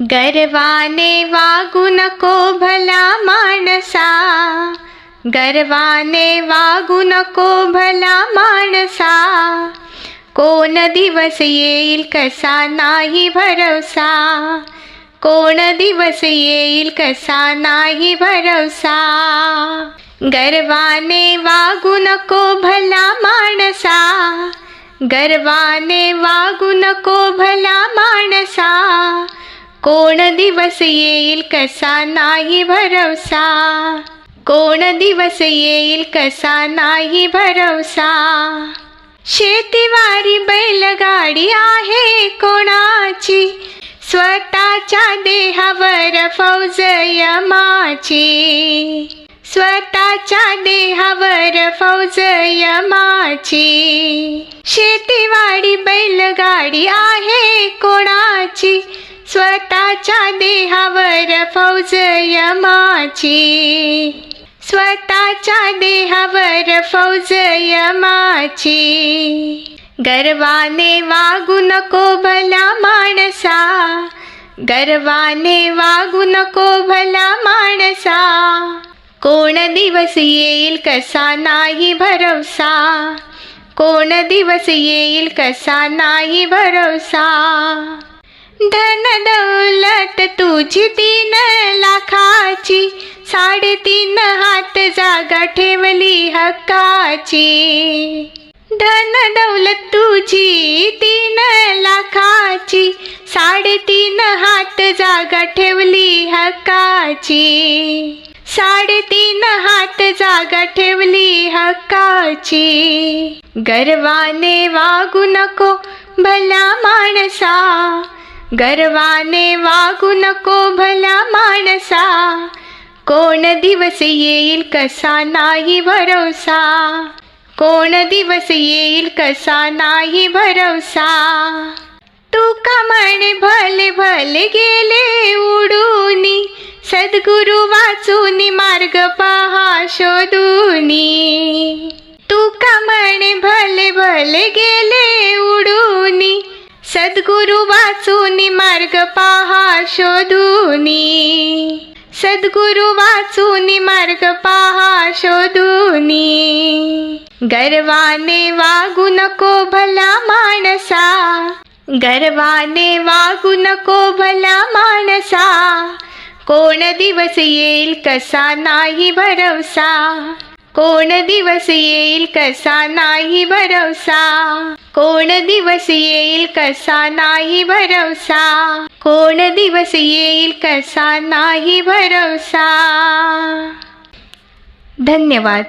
गर्वाने वागू नको भला माणसा. गर्वाने वागू नको भला माणसा. कोण दिवस येईल कसा नाही भरवसा. कोण दिवस येईल कसा नाही भरवसा. गर्वाने वागू नको भला माणसा. गर्वाने वागू नको भला माणसा. कोण दिवस येईल कसा नाही भरवसा? कोण दिवस येईल कसा नाही भरवसा? शेतीवारी बैलगाडी आहे कोणाची? स्वतःच्या देहावर फौज यमाची. स्वतःच्या देहावर फौज यमाची. शेतीवाडी बैलगाडी आहे कोणाची? स्वतःच्या देहावर फौज यमाची स्वतःच्या देहावर फौज यमाची गर्वाने वागू नको भला माणसा. गर्वाने वागू नको भला माणसा. कोण दिवस येईल कसा नाही भरवसा. कोण दिवस येईल कसा नाही भरवसा. तुझी तीन लाखाची साडेतीन हात जागा ठेवली हक्काची. धन दौलत तुझी तीन लाखाची साडेतीन हात जागा ठेवली हक्काची. साडेतीन हात जागा ठेवली हक्काची. गर्वाने वागू नको भला माणसा गर्वाने वागू नको भला माणसा. कोण दिवस येईल कसा नाही भरवसा कोण दिवस येईल कसा नाही भरवसा तू का म्हणे भले भले गेले उडूनी. सद्गुरु वाचूनी मार्ग पहा शोधूनी. तू का म्हणे भले भले गेले उडू सद्गुरु वाचूनी मार्ग पहा शोधूनी. सद्गुरु वाचूनी मार्ग पहा शोधूनी. गर्वाने वागू नको भला माणसा. गर्वाने वागू नको भला माणसा. कोण दिवस येईल कसा नाही भरवसा. कोण दिवस येईल कसा नाही भरवसा. कोण दिवस येईल कसा नाही भरवसा? कोण दिवस येईल कसा नाही भरवसा? धन्यवाद.